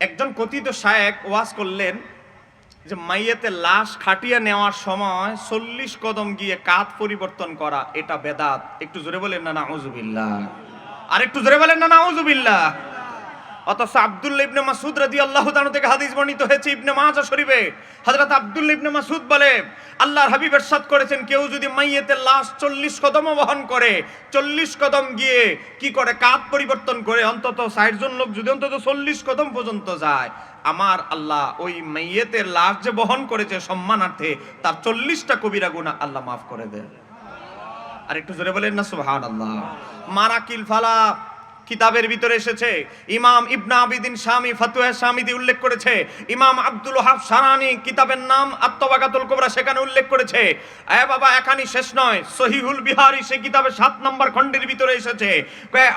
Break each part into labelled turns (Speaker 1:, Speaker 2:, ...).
Speaker 1: একজন কথিত শায়েক ওয়াজ করলেন যে, মাইয়েতে লাশ খাটিয়ে নেওয়ার সময় চল্লিশ কদম গিয়ে কাত পরিবর্তন করা, এটা বেদাত। একটু জোরে বলেন না, নাউজুবিল্লাহ। আর একটু জোরে বলেন না, নাউজুবিল্লাহ। অথচ আব্দুল্লাহ ইবনে মাসুদ রাদিয়াল্লাহু তাআলা থেকে হাদিস বর্ণিত হয়েছে ইবনে মাজাহ শরীফে। হযরত আব্দুল্লাহ ইবনে মাসুদ বলে, আল্লাহর হাবিব ইরশাদ করেছেন, কেউ যদি মাইয়েতের লাশ 40 কদম বহন করে 40 কদম গিয়ে কি করে কাত পরিবর্তন করে, অন্তত 60 জন লোক যদি অন্তত 40 কদম পর্যন্ত যায়, আমার আল্লাহ ওই মাইয়েতের লাশ যে বহন করেছে সম্মানার্থে, তার 40টা কবিরা গুনাহ আল্লাহ মাফ করে দেয় আর একটু জোরে বলেন না, সুবহানাল্লাহ। মারাকিল ফালা কিতাবের ভিতরে এসেছে। ইমাম ইবনা আবিদিন স্বামী ফতুয়া স্বামীদি উল্লেখ করেছে। ইমাম আব্দুল হাফ সারানি কিতাবের নাম আত্মবাগাতুল কোবরা সেখানে উল্লেখ করেছে। এ বাবা এখানই শেষ নয়। সহিহুল বিহারি সে কিতাবের সাত নম্বর খণ্ডের ভিতরে এসেছে।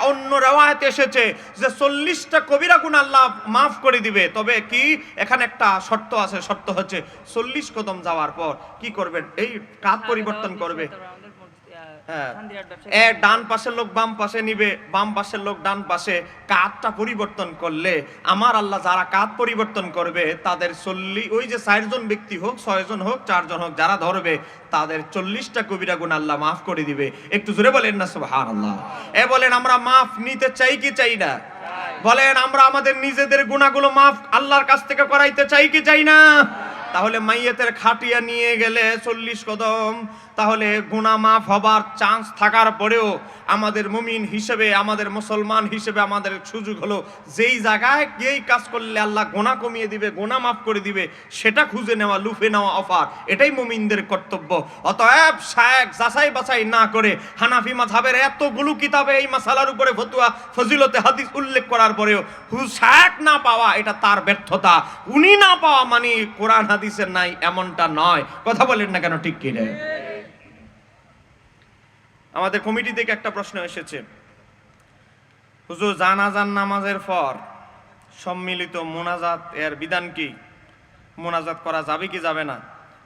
Speaker 1: অন্য রেওয়ায়তে এসেছে যে চল্লিশটা কবিরা গুণ আল্লাহ মাফ করে দিবে। তবে কি? এখানে একটা শর্ত আছে। শর্ত হচ্ছে চল্লিশ কদম যাওয়ার পর কি করবেন? এই কাজ পরিবর্তন করবে। হ্যাঁ। ডান পাশের লোক বাম পাশে নিবে বাম পাশের লোক ডান পাশে। কাতটা পরিবর্তন করলে আমার আল্লাহ যারা কাত পরিবর্তন করবে তাদের চল্লিশ ওই যে চারজন ব্যক্তি হোক ছয়জন হোক চারজন হোক যারা ধরবে তাদের চল্লিশটা কবিরা গুণ আল্লাহ মাফ করে দিবে। একটু জোরে বলেন না সুবহান আল্লাহ এ বলেন আমরা মাফ নিতে চাই কি চাই না? বলেন আমরা আমাদের নিজেদের গুণাগুলো মাফ আল্লাহর কাছ থেকে করাইতে চাই কি চাই না? তাহলে মাইয়েতের খাটিয়া নিয়ে গেলে চল্লিশ কদম। তাহলে গুণা মাফ হবার চান্স থাকার পরেও আমাদের মুমিন হিসেবে, আমাদের মুসলমান হিসেবে আমাদের সুযোগ হলো যেই জায়গায় গিয়েই কাজ করলে আল্লাহ গোনা কমিয়ে দিবে গোনা মাফ করে দিবে, সেটা খুঁজে নেওয়া, লুফে নেওয়া অফার এটাই মুমিনদের কর্তব্য। অতএব শায়েক যাচাই বাছাই না করে হানাফি মাঝাবের এতগুলো কিতাবে এই মাসালার উপরে ফতুয়া, ফজিলতে হাদিস উল্লেখ করার পরেও শায়েক না পাওয়া এটা তার ব্যর্থতা। উনি না পাওয়া মানে কোরআন হাদিসের নাই, এমনটা নয়। কথা বলেন না কেন, ঠিক কিনে আমাদের কমিটি থেকে একটা প্রশ্ন এসেছে। হুজুর জানাজান নামাজের পর সম্মিলিত মোনাজাত, এর বিধান কি? মোনাজাত করা যাবে কি যাবে না?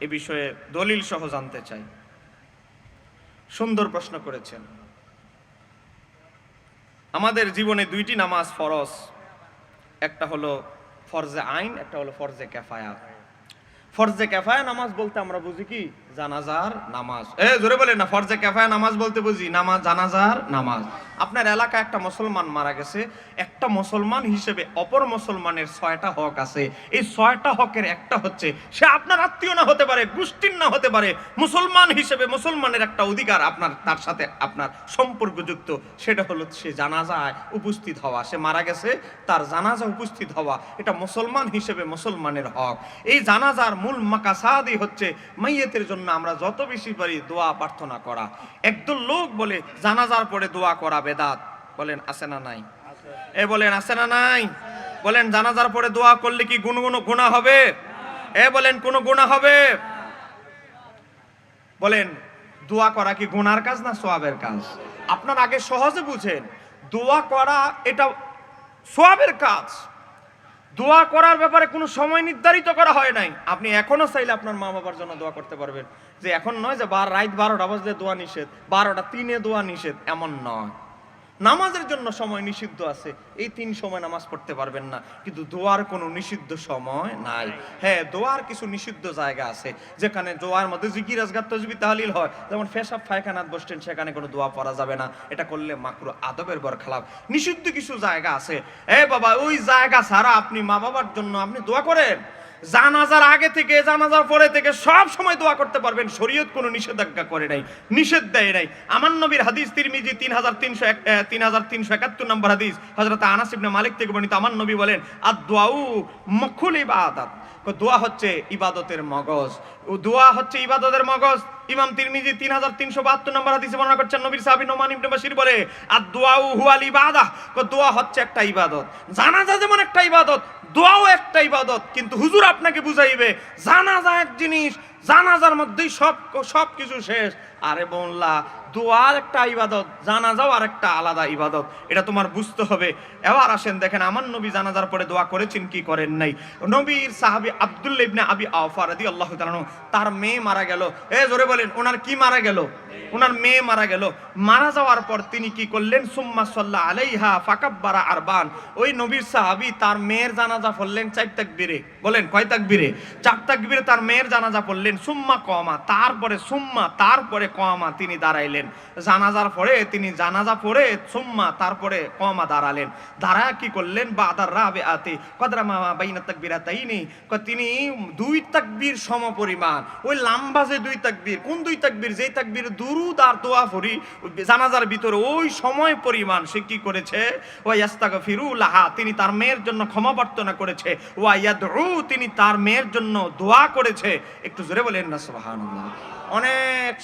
Speaker 1: এ বিষয়ে দলিল সহ জানতে চাই। সুন্দর প্রশ্ন করেছেন। আমাদের জীবনে দুইটি নামাজ ফরজ। একটা হলো ফরজে আইন, একটা হলো ফরজে কেফায়াত। ফরজে কেফায়া নামাজ বলতে আমরা বুঝি কি? জানাজার নামাজ। এ, জোরে বলেন না, ফরজে কেফায়া নামাজ বলতে বুঝি? নামাজ, জানাজার নামাজ। আপনার এলাকায় একটা মুসলমান মারা গেছে, একটা মুসলমান হিসেবে অপর মুসলমানের ছয়টা হক আছে। এই ছয়টা হকের একটা হচ্ছে, সে আপনার আত্মীয় না হতে পারে, গোষ্ঠীর না হতে পারে, মুসলমান হিসেবে মুসলমানের একটা অধিকার আপনার, তার সাথে আপনার সম্পর্কযুক্ত। সেটা হলো সে জানাজায় উপস্থিত হওয়া। সে মারা গেছে, তার জানাজা উপস্থিত হওয়া, এটা মুসলমান হিসেবে মুসলমানের হক। এই জানাজার মূল মাকাসাদি হচ্ছে মাইয়েতের জন্য আমরা যত বেশি পারি দোয়া প্রার্থনা করা। একদল লোক বলে, জানাজার পরে দোয়া করা বেদাত। বলেন আছে না নাই? এ বলেন আছে না নাই? বলেন জানাজার পরে দোয়া করলে কি গুণ গুণ হবে? এ বলেন কোন গুণা হবে? বলেন দোয়া করা কি গুনার কাজ না সোয়াবের কাজ? আপনার আগে সহজে বুঝেন দোয়া করা এটা সোয়াবের কাজ। দোয়া করার ব্যাপারে কোনো সময় নির্ধারিত করা হয় নাই। আপনি এখনও চাইলে আপনার মা বাবার জন্য দোয়া করতে পারবেন। যে এখন নয় যে বার রাত বারোটা বাজলে দোয়া নিষেধ বারোটা তিনে দোয়া নিষেধ এমন নয়। নামাজের জন্য সময় নিষিদ্ধ আছে। এই তিন সময় নামাজ পড়তে পারবেন না। কিন্তু দোয়ার কোনো নিষিদ্ধ সময় নাই। হ্যাঁ দোয়ার কিছু নিষিদ্ধ জায়গা আছে। যেখানে দোয়ার মধ্যে জিকির, আজগার তজবি তাহলিল হয়। যেমন ফেসাব ফায়খানাত বসছেন সেখানে কোনো দোয়া পড়া যাবে না। এটা করলে মাকরু আদবের বর খালাপ নিষিদ্ধ কিছু জায়গা আছে। এ বাবা, ওই জায়গা ছাড়া আপনি মা বাবার জন্য আপনি দোয়া করেন। জানাজার আগে থেকে, জানাজার পরে থেকে সব সময় দোয়া করতে পারবেন। শরীয়ত কোনো নিষেধাজ্ঞা করে নাই, নিষেধ দেয় নাই। আমার নবীর হাদিস, তিরমিজি তিন হাজার তিনশো তিন হাজার তিনশো একাত্তর নম্বর হাদিস হজরত আনাস ইবনে মালিক থেকে বর্ণিত। আমার নবী বলেন আর দোয়াউ মখুল ইবাদাত। দোয়া হচ্ছে ইবাদতের মগজ। ও দোয়া হচ্ছে ইবাদতের মগজ। ইমাম তিরমিজি তিন হাজার তিনশো বাহাত্তর নম্বর হাদিসে বর্ণনা করছেন, নবীর সাহাবী নোমান ইবনে বাশির বলে আর দোয়াউ হুয়াল ইবাদাহ। দোয়া হচ্ছে একটা ইবাদত। জানাজা যেমন একটা ইবাদত দোয়াও একটা ইবাদত, কিন্তু হুজুর আপনাকে বুঝাইবে, জানাজা এক জিনিস, জানাজার মধ্যেই সব সব কিছু শেষ। আরে বললা দোয়ার একটা ইবাদত জানাজাও আর একটা আলাদা ইবাদত। এটা তোমার বুঝতে হবে। এবার আসেন দেখেন আমার নবী জানাজার পরে দোয়া করেছেন কি করেন নাই? নবীর সাহাবি আব্দুল্লাহ ইবনে আবি আওফা তাআলা আনহু, তার মেয়ে মারা গেল। এ জোরে বলেন ওনার কি মারা গেল? ওনার মেয়ে মারা গেল। মারা যাওয়ার পর তিনি কি করলেন? সুম্মা সাল্লাহ আলাইহা ফাকাব্বারা আরবান। ওই নবীর সাহাবি তার মেয়ের জানাজা পড়লেন চার তাকবীরে। বলেন কয় তাক তাকবীরে? চার তাক তাকবীরে তার মেয়ের জানাজা পড়লেন সুম্মা কমা তারপরে সুম্মা তারপরে কমা তিনি দাঁড়াইলেন। জানাজার পরে তিনি জানাজা পড়ে সুম্মা তারপরে কমা দাঁড়ালেন। দাঁড়ায় কি করলেন? বাদার রাবে আতে কদরা মামা বাইনা তাকবীরা তাইনি তিনি দুই তাকবীর সম পরিমাণ ওই লাম্বা যে দুই তাকবীর, কোন দুই তাকবীর? যেই তাকবীর দুরুদ আর দোয়া ফরি জানাজার ভিতরে ওই সময় পরিমাণ সে কি করেছে? ওয়া ইয়াস্তাগফিরু লাহা, তিনি তার মেয়ের জন্য ক্ষমা প্রার্থনা করেছে। ওয়া ইয়াদউ, তিনি তার মেয়ের জন্য দোয়া করেছে। একটু জোরে বলেন না, সুবহানাল্লাহ। অনেক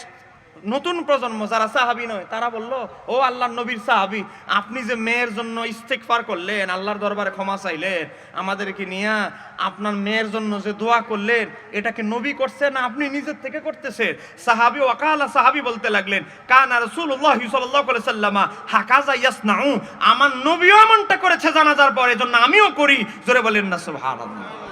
Speaker 1: নতুন প্রজন্ম যারা সাহাবি নয়, তারা বলল, ও আল্লাহর নবীর সাহাবি, আপনি যে মেয়ের জন্য ইস্তেকফার করলেন, আল্লাহর দরবারে ক্ষমা চাইলেন, আমাদেরকে নিয়ে আপনার মেয়ের জন্য যে দোয়া করলেন এটাকে নবী করছে না আপনি নিজের থেকে করতেছেন? সাহাবি, ওয়াকালা সাহাবি বলতে লাগলেন, কানা রাসূলুল্লাহ সাল্লাল্লাহু আলাইহি সাল্লামা হাকাজা ইয়াসনাউ, আমার নবীও এমনটা করেছে জানাজার পরে জন্য আমিও করি। জোরে বলেন না, সুবহানাল্লাহ।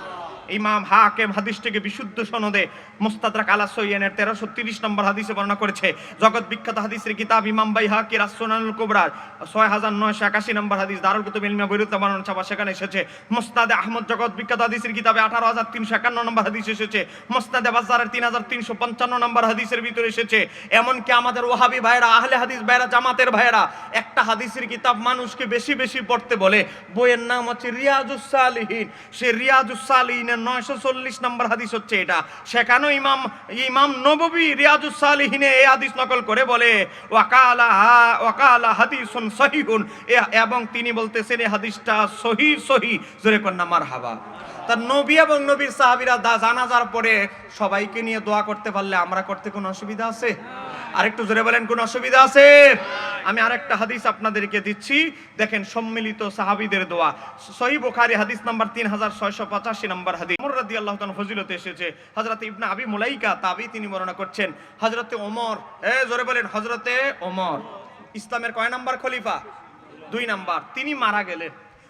Speaker 1: ইমাম হাকেম হাদিসটিকে বিশুদ্ধ সনদে মুস্তাদরাক আলা সৈয়ানের তেরোশো তিরিশ নম্বর হাদিসে বর্ণনা করেছে। জগৎ বিখ্যাত হাদিসের কিতাব ইমাম বাই হাকি রাসুনানুল কুবরার ছয় হাজার নয়শো একাশি নম্বর হাদিস দারুল কুতুব ইলমিয়া বৈরুদ্দা বর্ণনা ছাপা। সেখানে এসেছে, মুস্তাদে আহমদ জগৎ বিখ্যাত হাদিসের কিতাবে আঠারো হাজার তিনশো একান্ন নম্বর হাদিস এসেছে, মুস্তাদে বাজারের তিন হাজার তিনশো পঞ্চান্ন নম্বর হাদিসের ভিতরে এসেছে। এমনকি আমাদের ওহাবি ভাইরা আহলে হাদিস ভাইরা জামাতের ভাইরা একটা হাদিসের কিতাব মানুষকে বেশি বেশি পড়তে বলে। বইয়ের নাম হচ্ছে রিয়াজুস সালিহিন। সে রিয়াজুস সালিহিনের নয়শো চল্লিশ নম্বর হাদিস হচ্ছে এটা। সেখানেও ইমাম ইমাম নববী রিয়াজুস সালিহিনে এই হাদিস নকল করে বলে ওয়াকালা ওয়াকালা হাদিসুন সহিহুন। এবং তিনি বলতেছেন এই হাদিসটা সহি সহি। জোরে কন্যা মার হাবা তার নবী এবং নবীর সাহাবীরা দা, জানাজার পরে সবাইকে নিয়ে দোয়া করতে পারলে আমরা করতে কোনো অসুবিধা আছে? আরেকটু জোরে বলেন, কোনো অসুবিধা আছে? আমি আরেকটা হাদিস আপনাদেরকে দিচ্ছি। দেখেন, সম্মিলিত সাহাবীদের দোয়া। সহি বুখারী হাদিস নাম্বার তিন হাজার ছয়শো পঁচাশি নম্বর হাদিস। ওমর রাদিয়াল্লাহু তাআলা ফজিলতে এসেছে। হযরত ইবনে আবি মুলাইকা তাবি তিনি বর্ণনা করছেন। হযরতে ওমর, এ জোরে বলেন হজরতে ওমর। ইসলামের কয় নাম্বার খলিফা? দুই নাম্বার। তিনি মারা গেলেন।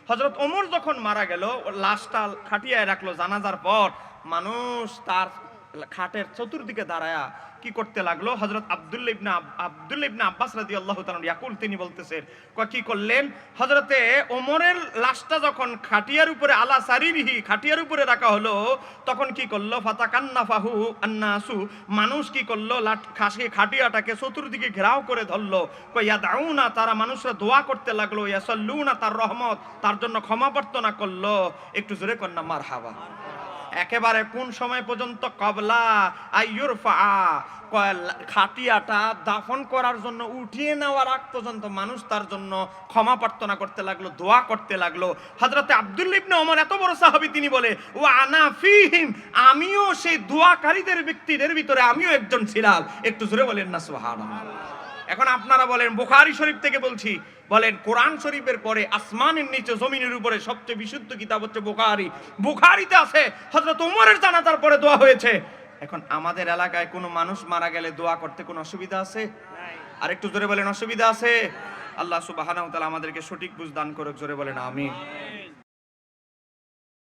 Speaker 1: হজরত ওমর যখন মারা গেল, লাশটা খাটিয়ায় রাখল জানাজার পর, মানুষ তার খাটের চতুর্দিকে দাঁড়ায়া কি করতে লাগল? হজরত আব্দুল্লাহ ইবনে আব- আব্দুল্লাহ ইবনে আব্বাস রাদিয়াল্লাহু তাআলা ইয়াকুল, তিনি বলতেছেন কি করলেন? হজরতে ওমরের লাশটা যখন খাটিয়ার উপরে, আলা সারিরিহি খাটিয়ার উপরে রাখা হলো, তখন কি করল? ফাতাকান্না ফাহু আন্নাসু, মানুষ কি করল? খাসি, খাটিয়াটাকে চতুর্দিকে ঘেরাও করে ধরলো। কইয়া দাউনা তারা মানুষরা দোয়া করতে লাগল, ইয়াসাল্লুনা, তার রহমত, তার জন্য ক্ষমা প্রার্থনা করল। একটু জোরে কন্যা মার হাবা একেবারে কোন সময় পর্যন্ত কবলা আইয়ুর খাটিয়াটা দাফন করার জন্য উঠিয়ে নেওয়ার আগ পর্যন্ত মানুষ তার জন্য ক্ষমা প্রার্থনা করতে লাগল, দোয়া করতে লাগল। হজরতে আব্দুল ইবনে ওমর এত বড় সাহাবী, তিনি বলে, ও আনা ফিহিম, আমিও সেই দোয়াকারীদের ব্যক্তিদের ভিতরে আমিও একজন ছিলাম। একটু জোরে বলেন না, সুবহানাল্লাহ। এখন আপনারা বলেন, বুখারী শরীফ থেকে বলছি, বলেন, কোরআন শরীফের পরে আসমানের নিচে জমিনের উপরে সবচেয়ে বিশুদ্ধ কিতাব হচ্ছে বুখারী। বুখারীতে আছে, হযরত ওমরের জানাজার পরে দোয়া হয়েছে। এখন আমাদের এলাকায় কোনো মানুষ মারা গেলে দোয়া করতে কোনো অসুবিধা আছে? আর একটু জোরে বলেন, অসুবিধা আছে? আল্লাহ তাআলা আমাদেরকে সঠিক বুঝ দান করুক, জোরে বলেন, আমিন।